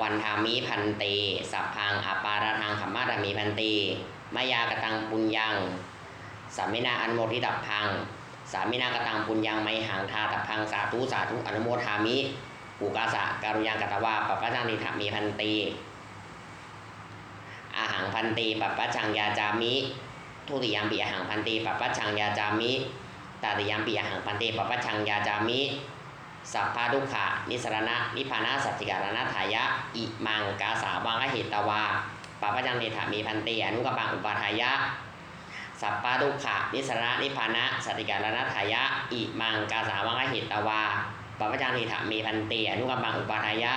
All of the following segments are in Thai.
วันทามิพันเต สัพพังอปาระทังขมมารามิพันเตมายากตังปุญญังสามินาอันโมทิตับพัง สามินากตังปุญญังไมหังทาตับพังสาธุสาธุอนุโมทามิอุกาสะการุยังกตวาปปะจังนิธามีพันเตอาหังพันเตปปะชังยาจามิทุติยามปีอาหังพันเตปปะชังยาจามิตาติยามปีอาหังพันเตปปะชังยาจามิ สัพพะทุกขะนิสรณะนิพพานะสัจจิการณทายะ อิมังกาสาวังเหตวาปปะจังนิธามีพันเตอนุกปังอุปาทายะสัพพะทุกขะนิสรณะนิพพานะสัจจิการณทายะ อิมังกาสาวังเหตวาปปะจังนิธามีพันเตอนุกปังอุปาทายะ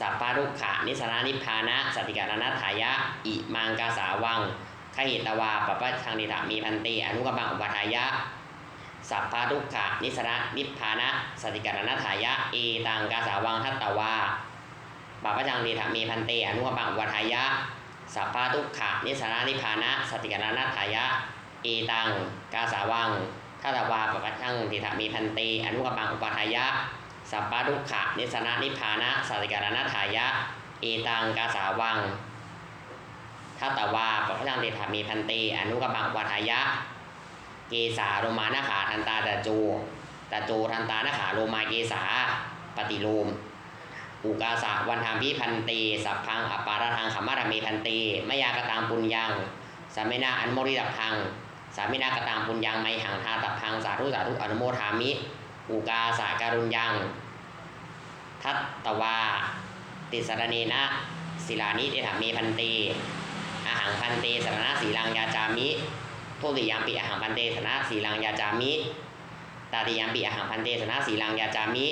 สัพพะทุกขะนิสรณะนิพพานะสัจจิการณทายะ อิมังกาสาวังขหิตวาปปะชังนิธามีพันเตอนุกปังอุปาทายะ สัพพะทุกขะนิสระนิพพานะสติการณถายะเอตังกาสาวังทัตตวาปะปะจังนิธามีพันเตอนุกปังอุปาทายะสัพพะทุกขะนิสระนิพพานะสติการณถายะเอตังกาสาวังทัตตวาปะปะจังนิธามีพันเตอนุกปังอุปทายะสัพพะทุกขะนิสระนิพพานะสติการณถายะเอตังกาสาวังทัตตวาปะปะจังนิธามีพันเตอนุกปังอุปาทายะ เกสาโรมานาขาทันตาตะโจตะโจทันตานาขาโรมาเกสาปฏิโลมอุกาสะวันทามพิพันเต สัพพังอปาระทังขมารเมพันเตมยากตังปุญญังสามินาอันโมริตับพังสามินากตังปุญญังไมหังทาตับพังสาธุสาธุอนุโมทามิ อุกาสะการุญญัง ทัตตวา ติสรเนนะศิลานิเตถามีพันเตอาหังพันเตสรณะสีลังยาจามิ ทุติยามปีอาหารพันเตสนะสีลังยาจามิตาติยามปีอาหารพันเตสนะสีลังยาจามิ